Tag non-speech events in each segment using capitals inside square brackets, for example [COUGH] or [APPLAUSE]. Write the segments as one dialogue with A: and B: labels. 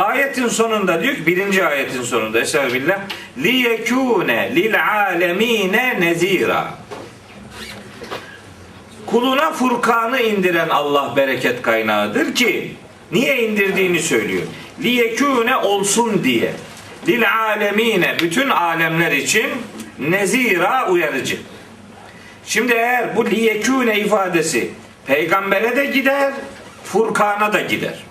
A: Ayetin sonunda diyor ki birinci ayetin sonunda Estağfirullah. Liyekûne lil alemine nezira. Kuluna Furkan'ı indiren Allah bereket kaynağıdır ki niye indirdiğini söylüyor. Liyekûne olsun diye. Lil alemine bütün alemler için nezira uyarıcı. Şimdi eğer bu liyekûne ifadesi peygambere de gider, Furkan'a da gider.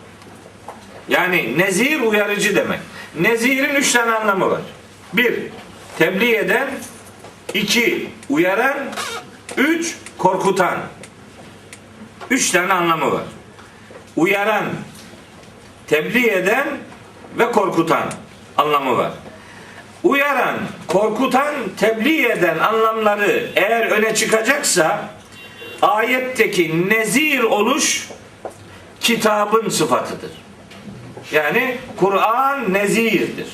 A: Yani nezir uyarıcı demek. Nezirin üç tane anlamı var. Bir, tebliğ eden. iki uyaran. Üç, korkutan. Üç tane anlamı var. Uyaran, tebliğ eden ve korkutan anlamı var. Uyaran, korkutan, tebliğ eden anlamları eğer öne çıkacaksa ayetteki nezir oluş kitabın sıfatıdır. Yani Kur'an nezirdir.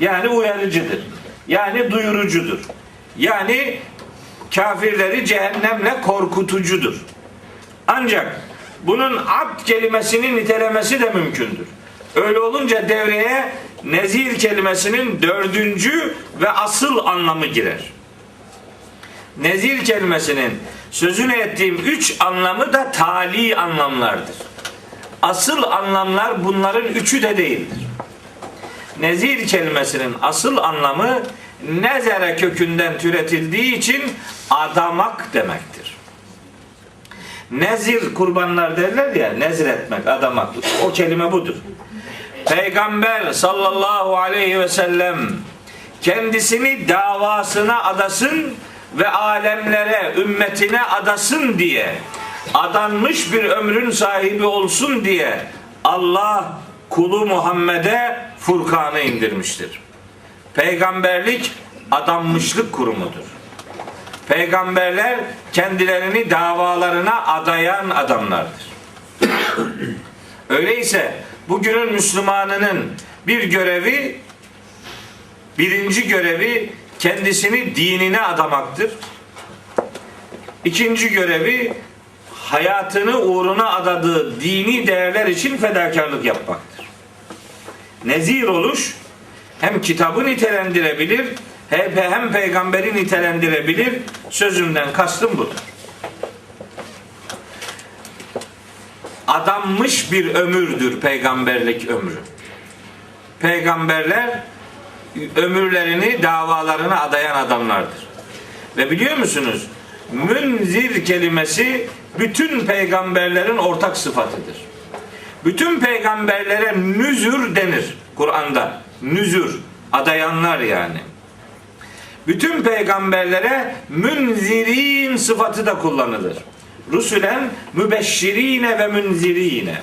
A: Yani uyarıcıdır. Yani duyurucudur. Yani kafirleri cehennemle korkutucudur. Ancak bunun abd kelimesini nitelemesi de mümkündür. Öyle olunca devreye nezir kelimesinin dördüncü ve asıl anlamı girer. Nezir kelimesinin sözünü ettiğim üç anlamı da tali anlamlardır. Asıl anlamlar bunların üçü de değildir. Nezir kelimesinin asıl anlamı nezere kökünden türetildiği için adamak demektir. Nezir kurbanlar derler ya, nezir etmek, adamak. O kelime budur. Peygamber sallallahu aleyhi ve sellem kendisini davasına adasın ve alemlere, ümmetine adasın diye adanmış bir ömrün sahibi olsun diye Allah kulu Muhammed'e Furkan'ı indirmiştir. Peygamberlik adanmışlık kurumudur. Peygamberler kendilerini davalarına adayan adamlardır. [CLEARS THROAT] Öyleyse bugünün Müslümanının bir görevi birinci görevi kendisini dinine adamaktır. İkinci görevi hayatını uğruna adadığı dini değerler için fedakarlık yapmaktır. Nezir oluş hem kitabı nitelendirebilir hem, peygamberi nitelendirebilir. Sözümden kastım budur. Adanmış bir ömürdür peygamberlik ömrü. Peygamberler ömürlerini davalarına adayan adamlardır. Ve biliyor musunuz? Münzir kelimesi bütün peygamberlerin ortak sıfatıdır. Bütün peygamberlere nüzür denir Kur'an'da. Nüzür, adayanlar yani. Bütün peygamberlere münzirin sıfatı da kullanılır. Rusulen mübeşşirine ve münzirine.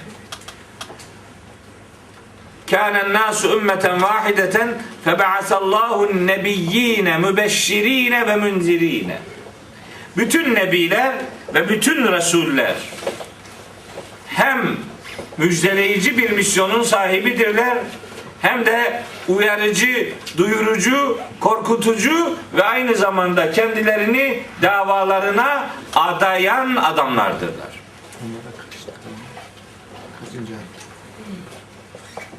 A: Kânen nâsu ümmeten vâhideten febe'asallahu nebiyyine mübeşşirine ve münzirine. Bütün nebiler ve bütün resuller hem müjdeleyici bir misyonun sahibidirler hem de uyarıcı, duyurucu, korkutucu ve aynı zamanda kendilerini davalarına adayan adamlardırlar.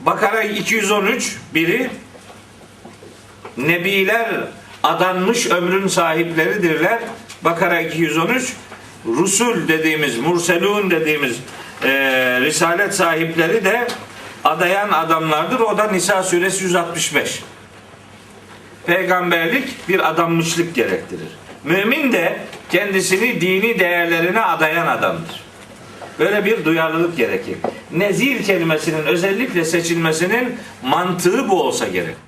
A: Bakara 213 biri Nebiler adanmış ömrün sahipleridirler. Bakara 213 Rusul dediğimiz, Murselun dediğimiz e, risalet sahipleri de adayan adamlardır. O da Nisa suresi 165. Peygamberlik bir adanmışlık gerektirir. Mümin de kendisini dini değerlerine adayan adamdır. Böyle bir duyarlılık gerekir. Nezir kelimesinin özellikle seçilmesinin mantığı bu olsa gerektir.